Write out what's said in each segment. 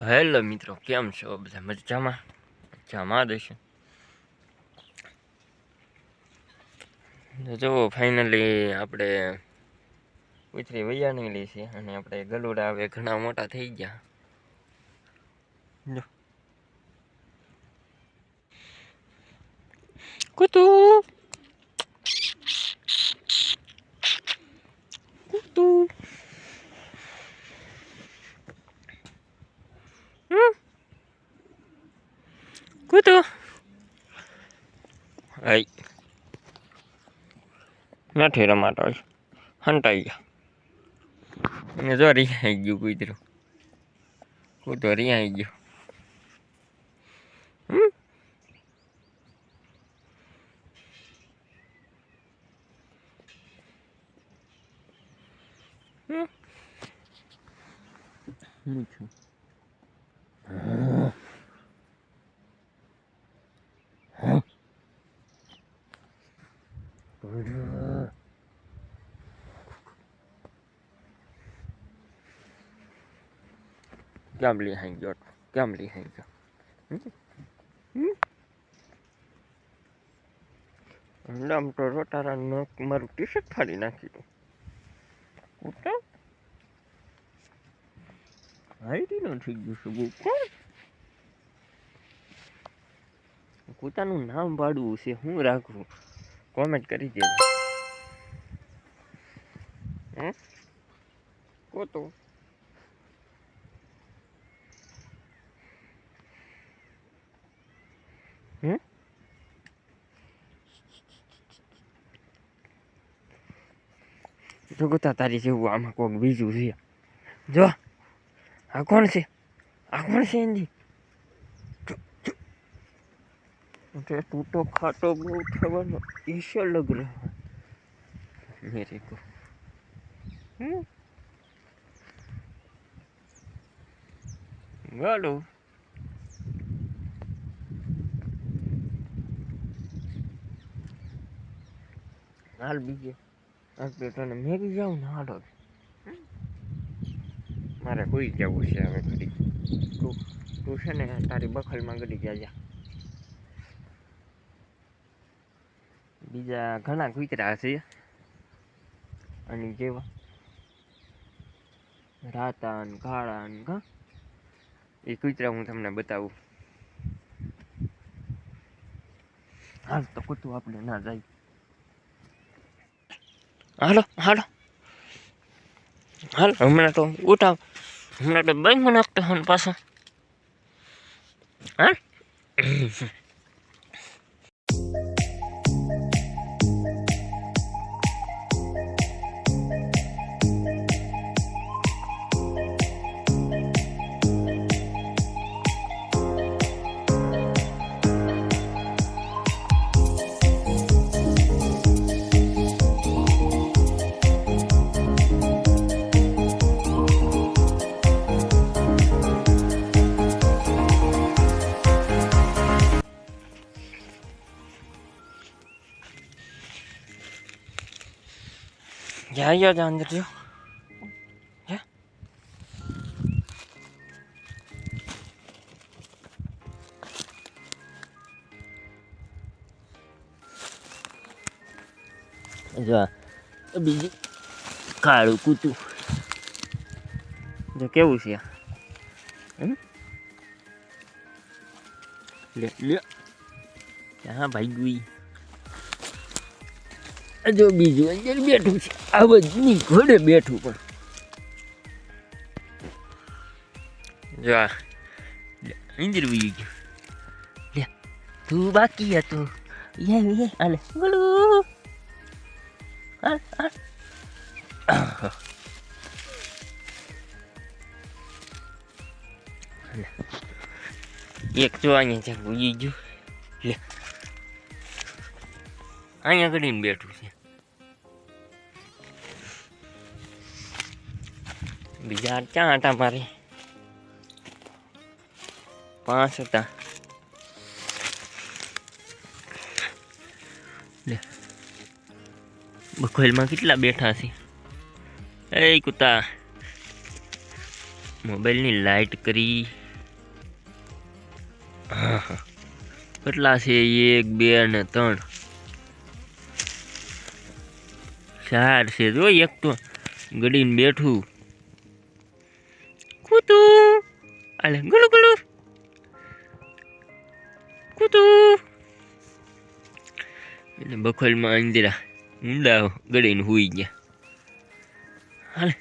Hello મિત્રો કેમ છો બધા મજામાં મજામાં દેશે જો ફાઇનલી આપણે ઉતરી વૈયા નીકળી છે અને આપણે ગલુડા હવે ઘણા મોટા થઈ ગયા જો કુતુ નથી રમાતો હંટાઈ ગયા. અને જો રિહાઈ ગયું કૂતરું. કૂતરો રિહાઈ ગયો. હમ? કેમ લિહાઈ ગયો કેમ લિહાઈ ગયો હમ? હમ? આમ તો રોટારા નખ મારું ટી શર્ટ ફાડી નાખ્યું કૂતા હાઈડી નો થઈ ગયું શું કોણ પોતાનું નામ પાડવું છે હું રાખવું કોમેન્ટ કરી દેજો કોતો જોગતા તારી જેવું આમાં કોઈક બીજું છે જો આ કોણ છે આ કોણ છે એની તૂટો ખાટો બહુ થવાનો ઈશ્વર લગ રહ્યો મેરે કો હલો હાલ બીજે આપણે તને મેગી જાઉં ને હાલો. મારે કોઈ જવું છે હવે ઘડી તું તું છે ને તારી બખલમાં ગડી ગયા જા બીજા ઘણા કૂતરા છે. અને જેવા. રાતા ને કાળા ને કા એ કૂતરા હું તમને બતાવું. હાલ તો કૂતું આપણે ના જાય. હાલો હાલો. હાલ હમણાં તો ઉઠાવ. હમણાં તો બંધ નાખતો હું પાછો. હા જા જા જા અંદર જો જા જો બીજી કાળું કૂતું જો કેવું છે? લે લે હા ભાઈ ગુઈ જો બીજું અંદર બેઠું છે. આ બધીની ઘોડે બેઠું પણ. જો આ લે, અંદર વી ગયું. લે તું બાકી હતો. યે યે આલે. ગળુ. હાલ હાલ આહ. લે. એક જો અહીંયા છે ઉઈ ગયું. લે. અહીંયા કરીને બેઠું છે. બીજા ક્યાં હતા મારે? પાંચ હતા. બખોલમાં કેટલા બેઠા છે? એ કુતા. મોબાઈલની લાઈટ કરી. હા હા. કેટલા છે? એક, બે અને ત્રણ. ચાર છે. જો એક તો ગડીને બેઠું. કૂતું અલે ગુલુ ગુલુ કૂતું એટલે બખોલમાં અંદરા ઊંડા ગડીને હુઈ ગયા. હાલે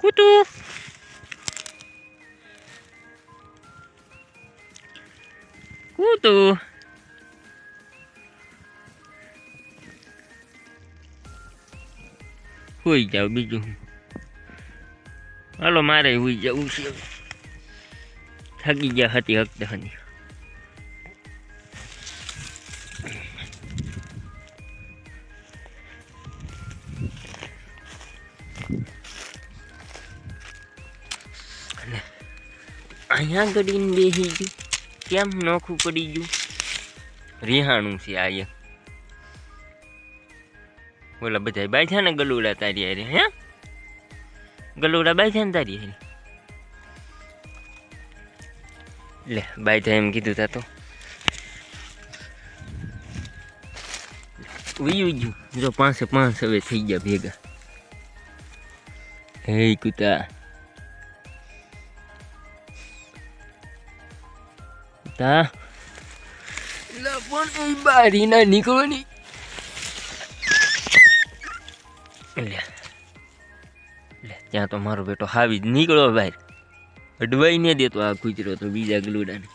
કૂતું કૂતું હુઈ જાવ બીજું હાલો, મારે હુઈ જવું છે થાકી ગયા હતી અને અહીંયા ગડીને બેસી ગયું. કેમ નોખું પડી ગયું? રિહાણું છે આ ઓલા બધા બાજ્યા ને ગલુડા તારી હારે, હે? ગલુડા બાજ્યા ને તારી હારે? લે બાજ્યા એમ કીધું તા તો. ઉયું ગયું. જો પાંચે પાંચ હવે થઈ ગયા ભેગા. હે કુતા. તા. પણ બારી ના. નીકળવાની લે. લે, ત્યાં તો મારો બેટો હાવી જ નીકળો બહાર અડવાઈ ને દેતો આ કૂતરો તો બીજા ગલુડાને.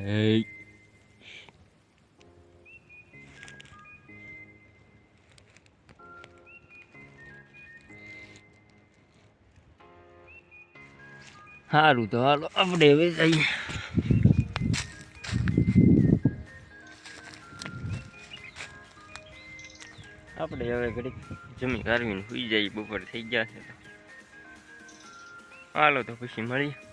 Hey. સારું તો હાલો આપણે હવે જઈએ. આપણે હવે ઘડીક જમી કાઢવીને સુઈ જઈએ, બપોર થઈ ગયા છે હાલો તો પછી મળીએ.